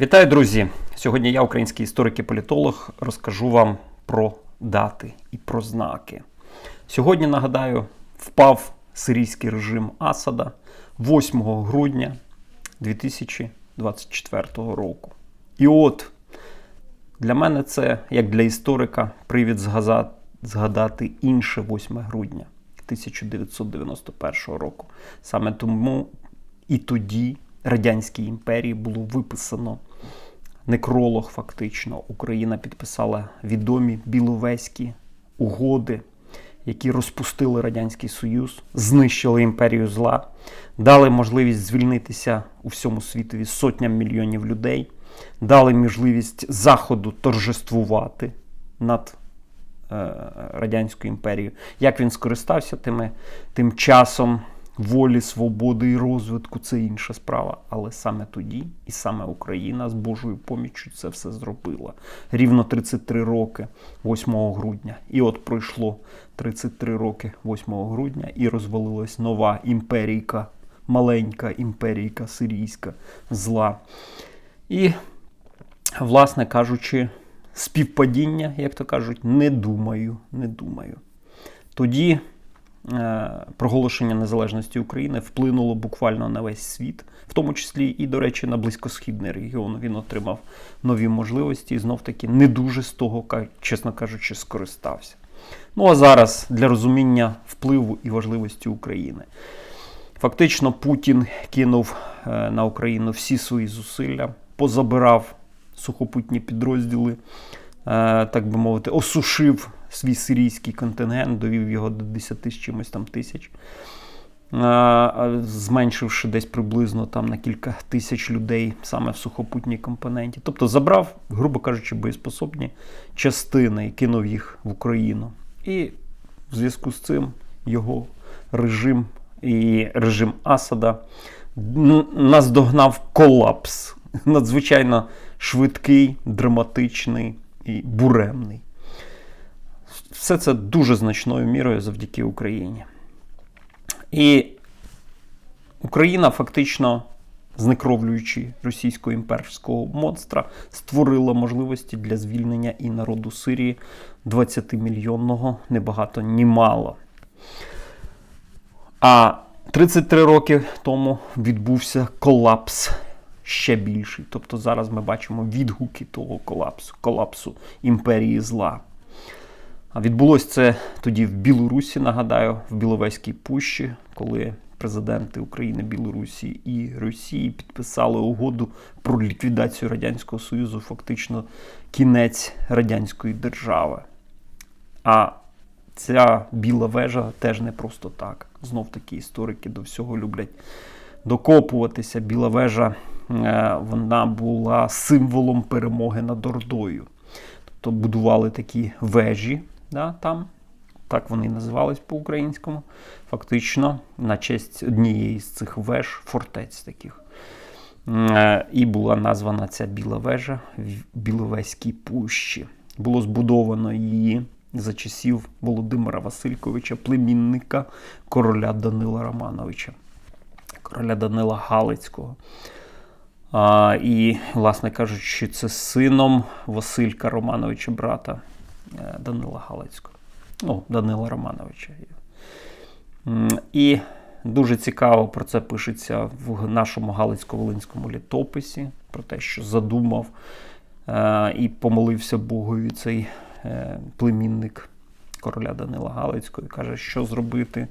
Вітаю, друзі! Сьогодні я, український історик і політолог, розкажу вам про дати і про знаки. Сьогодні, нагадаю, впав сирійський режим Асада 8 грудня 2024 року. І от для мене це, як для історика, привід згадати інше 8 грудня 1991 року. Саме тому і тоді Радянській імперії було виписано некролог, фактично. Україна підписала відомі біловезькі угоди, які розпустили Радянський Союз, знищили імперію зла, дали можливість звільнитися у всьому світові сотням мільйонів людей, дали можливість Заходу торжествувати над е, Радянською імперією. Як він скористався тими, тим часом волі, свободи і розвитку, це інша справа. Але саме тоді і саме Україна з Божою поміччю це все зробила. Рівно 33 роки 8 грудня. І от пройшло 33 роки 8 грудня і розвалилась нова імперійка, маленька імперійка сирійська зла. І власне кажучи, співпадіння, як то кажуть, не думаю, не думаю. Тоді проголошення незалежності України вплинуло буквально на весь світ, в тому числі і, до речі, на близькосхідний регіон. Він отримав нові можливості і знов таки не дуже з того, чесно кажучи, скористався. Ну а зараз для розуміння впливу і важливості України. Фактично, Путін кинув е, на Україну всі свої зусилля, позабирав сухопутні підрозділи, е, так би мовити, осушив свій сирійський контингент, довів його до 10 з чимось там тисяч, зменшивши десь приблизно там на кілька тисяч людей саме в сухопутній компоненті. Тобто забрав, грубо кажучи, боєспособні частини і кинув їх в Україну. І в зв'язку з цим його режим і режим Асада наздогнав колапс. Надзвичайно швидкий, драматичний і буремний. Все це дуже значною мірою завдяки Україні. І Україна фактично, знекровлюючи російського імперського монстра, створила можливості для звільнення і народу Сирії 20-мільйонного, не багато, ні мало. А 33 роки тому відбувся колапс ще більший. Тобто зараз ми бачимо відгуки того колапсу, колапсу імперії зла. Відбулося це тоді в Білорусі, нагадаю, в Біловезькій пущі, коли президенти України, Білорусі і Росії підписали угоду про ліквідацію Радянського Союзу, фактично кінець радянської держави. А ця біла вежа теж не просто так. Знов таки історики до всього люблять докопуватися. Біла вежа е, вона була символом перемоги над Ордою. Тобто будували такі вежі да, там, так вони називались по-українському. Фактично, на честь однієї з цих веж, фортець таких. Е, І була названа ця біла вежа в Біловезькій пущі. Було збудовано її за часів Володимира Васильковича, племінника короля Данила Романовича, короля Данила Галицького. А, і, власне кажучи, це сином Василька Романовича, брата Данила Галицького. Ну, Данила Романовича. І дуже цікаво про це пишеться в нашому Галицько-Волинському літописі, про те, що задумав е, і помолився Богові цей е, племінник короля Данила Галицького і каже, що зробити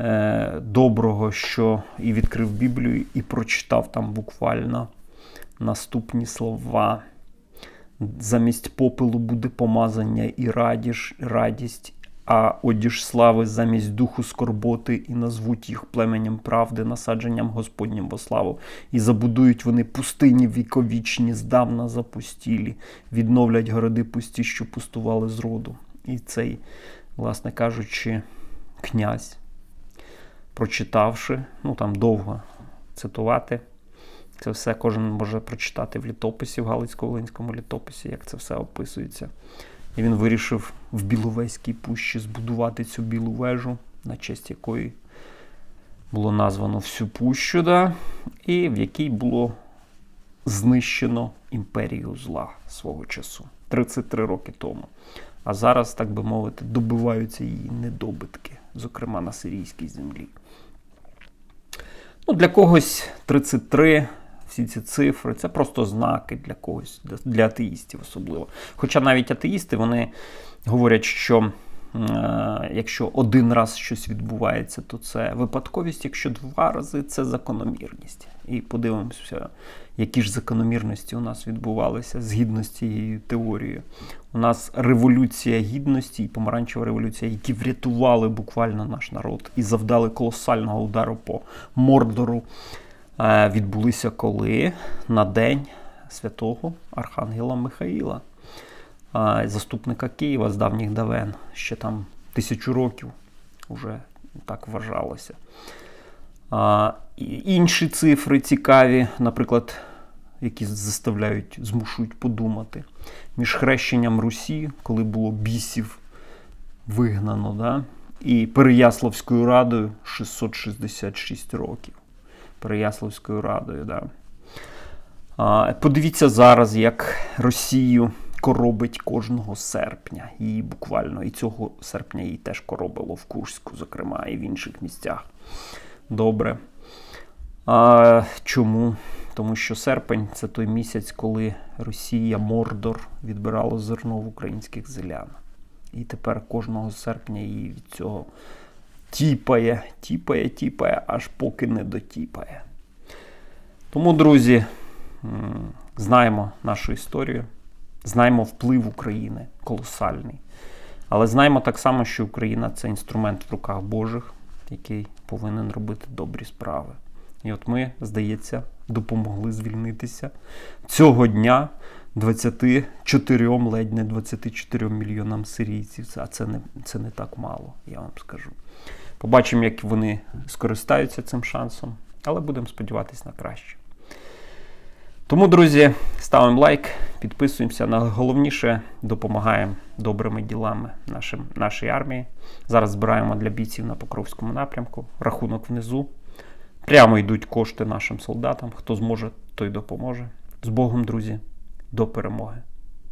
е, доброго, що і відкрив Біблію, і прочитав там буквально наступні слова. Замість попелу буде помазання і радіж, радість, а одіж слави замість духу скорботи, і назвуть їх племенем правди, насадженням Господнім во славу. І забудують вони пустині віковічні, здавна запустілі, відновлять городи пусті, що пустували з роду. І цей, власне кажучи, князь, прочитавши, ну там довго цитувати. Це все кожен може прочитати в літописі, в Галицько-Волинському літописі, як це все описується. І він вирішив в Біловезькій пущі збудувати цю білу вежу, на честь якої було названо всю пущу, да, і в якій було знищено імперію зла свого часу 33 роки тому. А зараз, так би мовити, добиваються її недобитки, зокрема на сирійській землі. Ну, Для когось 33, всі ці цифри це просто знаки для когось, для, атеїстів особливо. Хоча навіть атеїсти вони говорять, що е, якщо один раз щось відбувається, то це випадковість, якщо два рази це закономірність. І подивимося, які ж закономірності у нас відбувалися згідно з цією теорією. У нас революція гідності і помаранчева революція, які врятували буквально наш народ і завдали колосального удару по Мордору, відбулися коли на день святого Архангела Михаїла, е, заступника Києва з давніх давен, ще там тисячу років вже так вважалося. Інші цифри цікаві, наприклад, які заставляють, змушують подумати. Між хрещенням Русі, коли було бісів вигнано, да? і Переяславською радою 666 років. Переяславською радою, да. А, Подивіться зараз, як Росію коробить кожного серпня. Її буквально і цього серпня її теж коробило в Курську, зокрема, і в інших місцях. Добре. А, Чому? Тому що серпень це той місяць, коли Росія, Мордор відбирало зерно в українських селян. І тепер кожного серпня її від цього тіпає, тіпає, тіпає, аж поки не дотіпає. Тому, друзі, знаємо нашу історію, знаємо вплив України колосальний. Але знаємо так само, що Україна це інструмент в руках Божих, який повинен робити добрі справи. І от ми, здається, допомогли звільнитися цього дня 24, ледь не 24 мільйонам сирійців. А це не, це не так мало, я вам скажу. Побачимо, як вони скористаються цим шансом, але будемо сподіватися на краще. Тому, друзі, ставимо лайк, підписуємося. Найголовніше допомагаємо добрими ділами нашим, нашій армії. Зараз збираємо для бійців на Покровському напрямку. Рахунок внизу. Прямо йдуть кошти нашим солдатам. Хто зможе, той допоможе. З Богом, друзі, до перемоги!